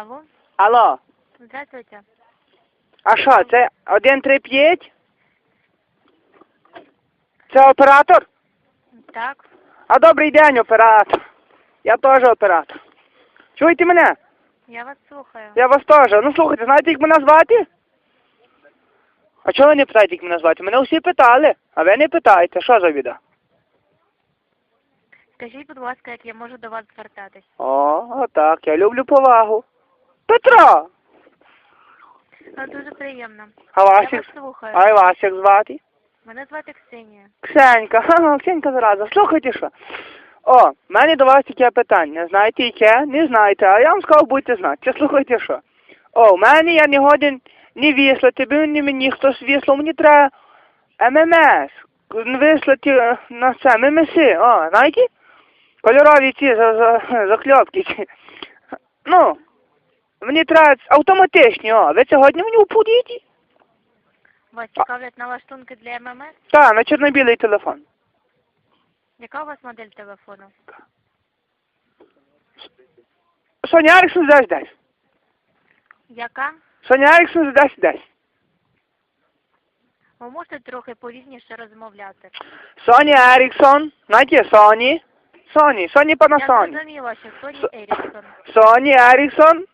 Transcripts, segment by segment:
Алло, Алло, здравствуйте. а що, це 135? Це оператор? Так, А добрий день, оператор. Я теж оператор. Чуєте мене? я вас слухаю. Я вас теж. Ну слухайте, знаєте, як мене звати? А чого ви не питаєте, як мене звати? Мене всі питали, а ви не питаєте. Що за біда? Скажіть, будь ласка, як я можу до вас звертатись? О, отак, я люблю повагу. Петро! Ну, дуже приємно. А Я вас вас як, слухаю. а вас як звати? Мене звати Ксенія. Ксенька, ха, Ксенька зараза, слухайте що. О, в мене до вас таке питання. Знаєте яке? Не знаєте, а я вам сказав, будете знати. Чи слухайте що. О, в мене я не годен не вислати, бо ні мені хтось вислав, мені треба ММС. Вислати е, на це, ММС, о, знаєте? Кольорові ці за, за, закльопки ці. Ну, мені треба автоматичні, о, ви сьогодні мені упудите? Вас цікавлять налаштунки для ММС? Так, на чорно-білий телефон. Яка у вас модель телефону? Соня Еріксон десь десь. Яка? Соня Еріксон десь десь. Ви можете трохи повільніше розмовляти? Соні Еріксон, знаєте, Соні. Соні, Соні Я Панасоні. зрозуміла, що Соні Со- Еріксон. Соні Еріксон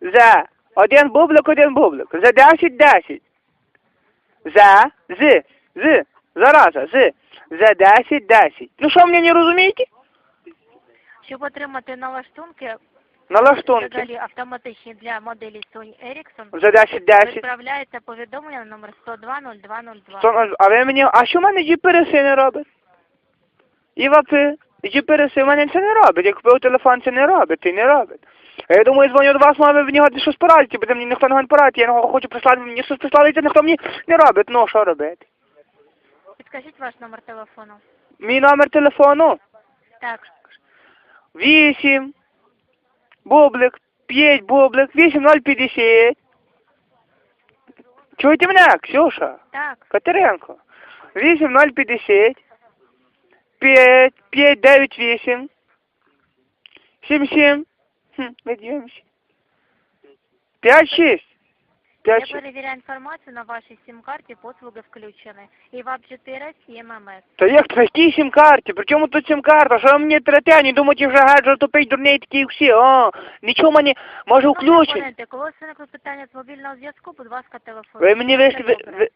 за один бублик, один бублик. За 10, 10. За, з, з, зараза, з. За 10, 10. Ну що мені не розумієте? Щоб отримати налаштунки, Налаштунки. автоматичні для моделі Sony Ericsson, За 10, 10. відправляється повідомлення на номер 1020202. Со- А ви мені, а що в мене джіпереси не робить? Івапи, джіпереси в мене це не робить. Я купив телефон, це не робить, це не робить. А я думаю, дзвоню до вас, ви мені хоч щось порадите, бо мені ніхто не порадить, я не хочу прислати, мені щось прислали, це ніхто мені не робить. Ну, що робити? Підкажіть ваш номер телефону. Мій номер телефону Так, 8, бублик, 5 бублик, 8050. Чуєте мене, Ксюша? так. Катеренко. 8050 5 598 77 Хм, дивимося. 56 Я перевіряю інформацію на вашій сім-карті, послуги включені. І ВАП 4 і ММС. Та як то які сім-карті? При чому тут сім-карта? Що мені третяні? Думаєте, вже гаджет тупий дурний такі всі? О, нічого мені, може абоненти, коли виникли питання з мобільного зв'язку, будь ласка, телефон. Ви мені вийшли, ви, ви,